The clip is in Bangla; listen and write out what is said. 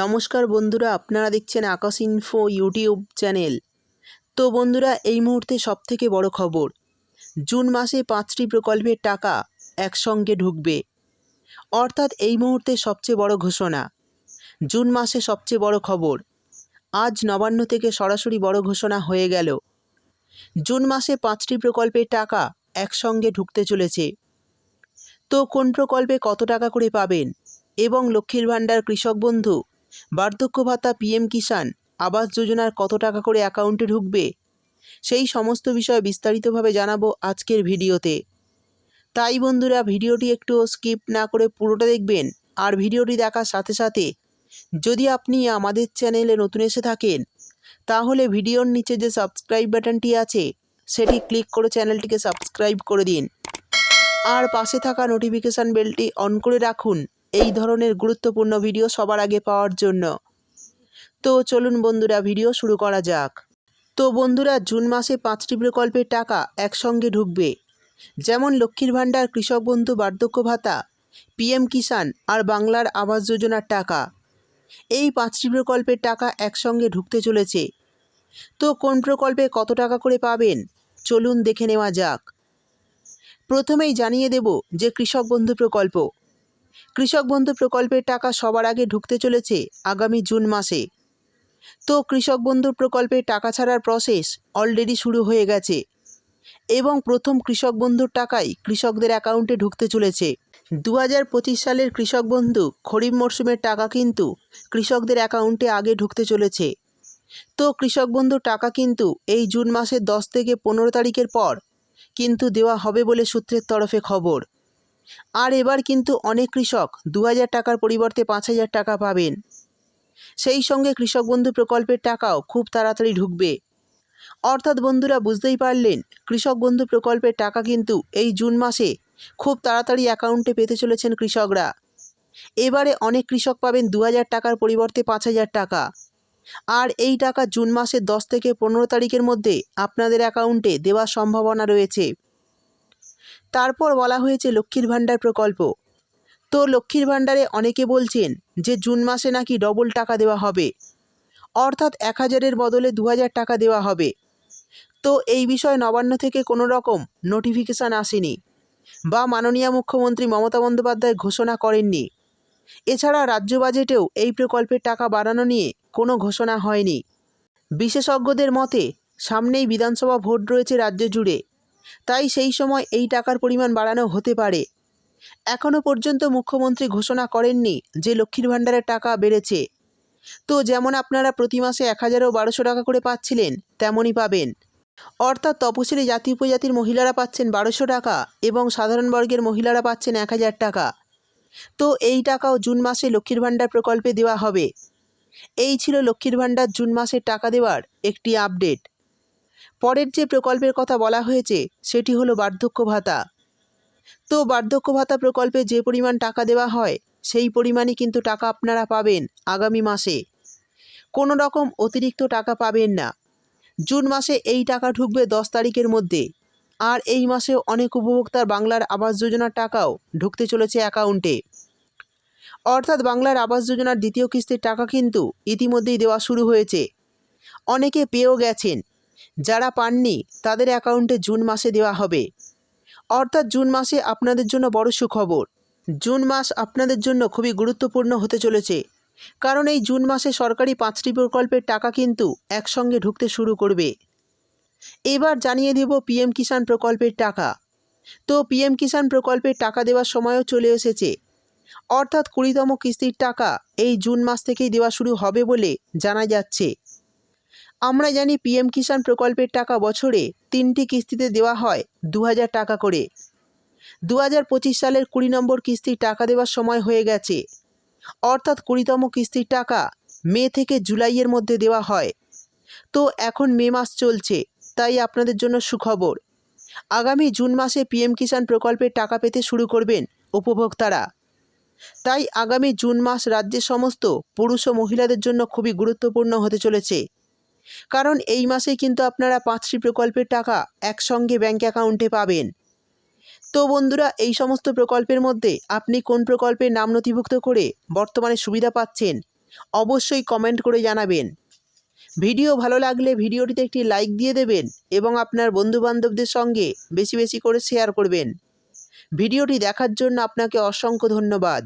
নমস্কার বন্ধুরা, আপনারা দেখছেন আকাশ ইনফো ইউটিউব চ্যানেল তো বন্ধুরা, এই মুহূর্তে সবথেকে বড় খবর, জুন মাসে পাঁচটি প্রকল্পের টাকা একসঙ্গে ঢুকবে। অর্থাৎ এই মুহূর্তে সবচেয়ে বড় ঘোষণা, জুন মাসে সবচেয়ে বড় খবর, আজ নবান্ন থেকে সরাসরি বড় ঘোষণা হয়ে গেল। জুন মাসে পাঁচটি প্রকল্পের টাকা একসঙ্গে ঢুকতে চলেছে। তো কোন প্রকল্পে কত টাকা করে পাবেন এবং লক্ষ্মীর ভাণ্ডার কৃষক বন্ধু বার্ধক্য ভাতা পিএম কিষাণ আবাস যোজনার কত টাকা করে অ্যাকাউন্টে ঢুকবে? সেই সমস্ত বিষয় বিস্তারিতভাবে জানাব আজকের ভিডিওতে। তাই বন্ধুরা, ভিডিওটি একটু স্কিপ না করে পুরোটা দেখবেন আর ভিডিওটি দেখার সাথে সাথে যদি আপনি আমাদের চ্যানেলে নতুন এসে থাকেন, তাহলে ভিডিওর নিচে যে সাবস্ক্রাইব বাটনটি আছে, সেটি ক্লিক করে চ্যানেলটিকে সাবস্ক্রাইব করে দিন। আর পাশে থাকা নোটিফিকেশান বেলটি অন করে রাখুন। এই ধরনের গুরুত্বপূর্ণ ভিডিও সবার আগে পাওয়ার জন্য। তো চলুন বন্ধুরা, ভিডিও শুরু করা যাক। তো বন্ধুরা, জুন মাসে পাঁচটি প্রকল্পের টাকা একসঙ্গে ঢুকবে। যেমন লক্ষ্মীর ভাণ্ডার, কৃষক বন্ধু, বার্ধক্য ভাতা, পিএম কিষাণ আর বাংলার আবাস যোজনার টাকা। এই পাঁচটি প্রকল্পের টাকা একসঙ্গে ঢুকতে চলেছে। তো কোন প্রকল্পে কত টাকা করে পাবেন? চলুন দেখে নেওয়া যাক। প্রথমেই জানিয়ে দেব যে কৃষক বন্ধু প্রকল্প। কৃষক বন্ধু প্রকল্পের টাকা সবার আগে ঢুকতে চলেছে আগামী জুন মাসে। তো কৃষক বন্ধু প্রকল্পের টাকা ছাড়ার প্রসেস অলরেডি শুরু হয়ে গেছে এবং প্রথম কৃষক বন্ধুর টাকাই কৃষকদের অ্যাকাউন্টে ঢুকতে চলেছে। দু হাজার পঁচিশ সালের কৃষক বন্ধু খরিফ মরশুমের টাকা কিন্তু কৃষকদের অ্যাকাউন্টে আগে ঢুকতে চলেছে। তো কৃষক বন্ধুর টাকা কিন্তু এই জুন মাসের দশ থেকে পনেরো তারিখের পর কিন্তু দেওয়া হবে বলে সূত্রের তরফে খবর। আর এবার কিন্তু অনেক কৃষক দু হাজার টাকার পরিবর্তে পাঁচ হাজার টাকা পাবেন। সেই সঙ্গে কৃষক বন্ধু প্রকল্পের টাকাও খুব তাড়াতাড়ি ঢুকবে। অর্থাৎ বন্ধুরা বুঝতেই পারলেন, কৃষক বন্ধু প্রকল্পের টাকা কিন্তু এই জুন মাসে খুব তাড়াতাড়ি অ্যাকাউন্টে পেতে চলেছেন কৃষকরা। এবারে অনেক কৃষক পাবেন দু হাজার টাকার পরিবর্তে পাঁচ হাজার টাকা। আর এই টাকা জুন মাসের দশ থেকে পনেরো তারিখের মধ্যে আপনাদের অ্যাকাউন্টে দেওয়ার সম্ভাবনা রয়েছে। তারপর বলা হয়েছে লক্ষ্মীর ভাণ্ডার প্রকল্প। তো লক্ষ্মীর ভাণ্ডারে অনেকে বলছেন যে জুন মাসে নাকি ডবল টাকা দেওয়া হবে। অর্থাৎ এক হাজারের বদলে দু হাজার টাকা দেওয়া হবে। তো এই বিষয়ে নবান্ন থেকে কোনো রকম নোটিফিকেশান আসেনি বা মাননীয় মুখ্যমন্ত্রী মমতা বন্দ্যোপাধ্যায় ঘোষণা করেননি। এছাড়া রাজ্য বাজেটেও এই প্রকল্পের টাকা বাড়ানো নিয়ে কোনো ঘোষণা হয়নি। বিশেষজ্ঞদের মতে সামনেই বিধানসভা ভোট রয়েছে রাজ্য জুড়ে। তাই সেই সময় এই টাকার পরিমাণ বাড়ানো হতে পারে। এখনও পর্যন্ত মুখ্যমন্ত্রী ঘোষণা করেননি যে লক্ষ্মীর ভাণ্ডারের টাকা বেড়েছে। তো যেমন আপনারা প্রতি মাসে এক হাজারও বারোশো টাকা করে পাচ্ছিলেন, তেমনই পাবেন। অর্থাৎ তপশিলি জাতি উপজাতির মহিলারা পাচ্ছেন বারোশো টাকা এবং সাধারণ বর্গের মহিলারা পাচ্ছেন এক হাজার টাকা। তো এই টাকাও জুন মাসে লক্ষ্মীর ভাণ্ডার প্রকল্পে দেওয়া হবে। এই ছিল লক্ষ্মীর ভাণ্ডার জুন মাসের টাকা দেওয়ার একটি আপডেট। পরের যে প্রকল্পের কথা বলা হয়েছে, সেটি হলো বার্ধক্য ভাতা। তো বার্ধক্য ভাতা প্রকল্পে যে পরিমাণ টাকা দেওয়া হয়, সেই পরিমাণই কিন্তু টাকা আপনারা পাবেন আগামী মাসে। কোনো রকম অতিরিক্ত টাকা পাবেন না। জুন মাসে এই টাকা ঢুকবে দশ তারিখের মধ্যে। আর এই মাসে অনেক উপভোক্তার বাংলার আবাস যোজনার টাকাও ঢুকতে চলেছে অ্যাকাউন্টে। অর্থাৎ বাংলার আবাস যোজনার দ্বিতীয় কিস্তির টাকা কিন্তু ইতিমধ্যেই দেওয়া শুরু হয়েছে। অনেকে পেয়েও গেছেন। যারা পাননি, তাদের অ্যাকাউন্টে জুন মাসে দেওয়া হবে। অর্থাৎ জুন মাসে আপনাদের জন্য বড় সুখবর। জুন মাস আপনাদের জন্য খুবই গুরুত্বপূর্ণ হতে চলেছে। কারণ এই জুন মাসে সরকারি পাঁচটি প্রকল্পের টাকা কিন্তু একসঙ্গে ঢুকতে শুরু করবে। এবার জানিয়ে দেব পিএম কিষাণ প্রকল্পের টাকা। তো পিএম কিষাণ প্রকল্পের টাকা দেওয়ার সময়ও চলে এসেছে। অর্থাৎ কুড়িতম কিস্তির টাকা এই জুন মাস থেকেই দেওয়া শুরু হবে বলে জানা যাচ্ছে। আমরা জানি পিএম কিষাণ প্রকল্পের টাকা বছরে তিনটি কিস্তিতে দেওয়া হয় দু হাজার টাকা করে। দু হাজার পঁচিশ সালের কুড়ি নম্বর কিস্তির টাকা দেওয়ার সময় হয়ে গেছে। অর্থাৎ কুড়িতম কিস্তির টাকা মে থেকে জুলাইয়ের মধ্যে দেওয়া হয়। তো এখন মে মাস চলছে, তাই আপনাদের জন্য সুখবর। আগামী জুন মাসে পিএম কিষাণ প্রকল্পের টাকা পেতে শুরু করবেন উপভোক্তারা। তাই আগামী জুন মাস রাজ্যের সমস্ত পুরুষ ও মহিলাদের জন্য খুবই গুরুত্বপূর্ণ হতে চলেছে। কারণ এই মাসেই কিন্তু আপনারা পাঁচটি প্রকল্পের টাকা একসঙ্গে ব্যাঙ্ক অ্যাকাউন্টে পাবেন। তো বন্ধুরা, এই সমস্ত প্রকল্পের মধ্যে আপনি কোন প্রকল্পের নাম নথিভুক্ত করে বর্তমানে সুবিধা পাচ্ছেন, অবশ্যই কমেন্ট করে জানাবেন। ভিডিও ভালো লাগলে ভিডিওটিতে একটি লাইক দিয়ে দেবেন এবং আপনার বন্ধুবান্ধবদের সঙ্গে বেশি বেশি করে শেয়ার করবেন। ভিডিওটি দেখার জন্য আপনাকে অসংখ্য ধন্যবাদ।